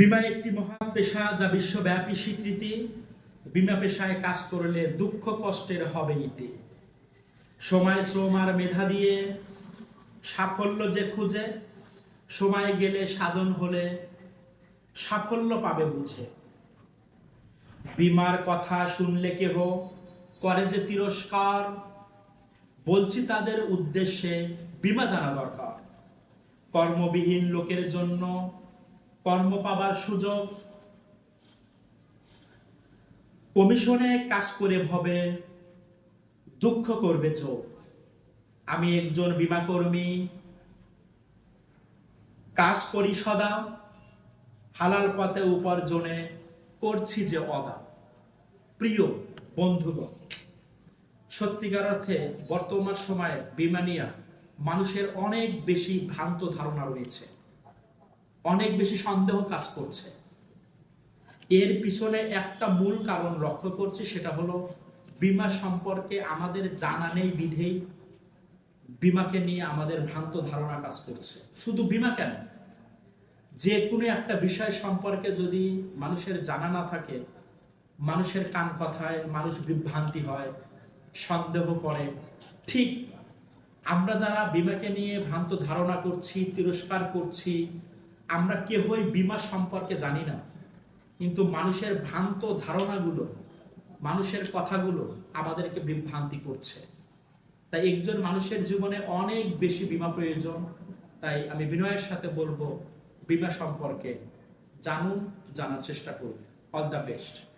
বিমা একটি মহান পেশা যা বিশ্বব্যাপী স্বীকৃতি। বিমা পেশায় কাজ করলে দুঃখ কষ্টের হবে ইতি সময় শ্রম আর মেধা দিয়ে সাফল্য যে খুঁজে, সময় গেলে সাধন হলে সাফল্য পাবে বুঝে। বিমার কথা শুনলে কেহ করে যে তিরস্কার, বলছি তাদের উদ্দেশ্যে বিমা জানা দরকার। কর্মবিহীন লোকের জন্য কর্ম পাবার সুযোগ। কমিশনে কাজ করে ভবে, দুঃখ করবে চোখ। আমি একজন বিমা কর্মী কাজ করি সদা, হালাল পথে উপার্জনে করছি যে অদা। প্রিয় বন্ধুগণ, সত্যিকার অর্থে বর্তমান সময়ে বিমা নিয়ে মানুষের অনেক বেশি ভ্রান্ত ধারণা রয়েছে। অনেক বেশি সন্দেহ কাজ করছে। এর পিছনে একটা মূল কারণ লক্ষ্য করছি, সেটা হলো বিমা সম্পর্কে আমাদের জানা নেই বিধেই বিমাকে নিয়ে আমাদের ভ্রান্ত ধারণা কাজ করছে। শুধু বিমা কেন? যে কোনো একটা বিষয় সম্পর্কে যদি মানুষের জানা না থাকে, মানুষের কান কথায় মানুষ বিভ্রান্তি হয়, সন্দেহ করে, ঠিক আমরা যারা বিমাকে নিয়ে ভ্রান্ত ধারণা করছি, তিরস্কার করছি আমরা কে কেহই বিমা সম্পর্কে জানি না। কিন্তু মানুষের ভ্রান্ত ধারণাগুলো, মানুষের কথাগুলো আমাদেরকে বিভ্রান্তি করছে। তাই একজন মানুষের জীবনে অনেক বেশি বিমা প্রয়োজন। তাই আমি বিনয়ের সাথে বলব, বিমা সম্পর্কে জানুন, জানার চেষ্টা করুন। All the best.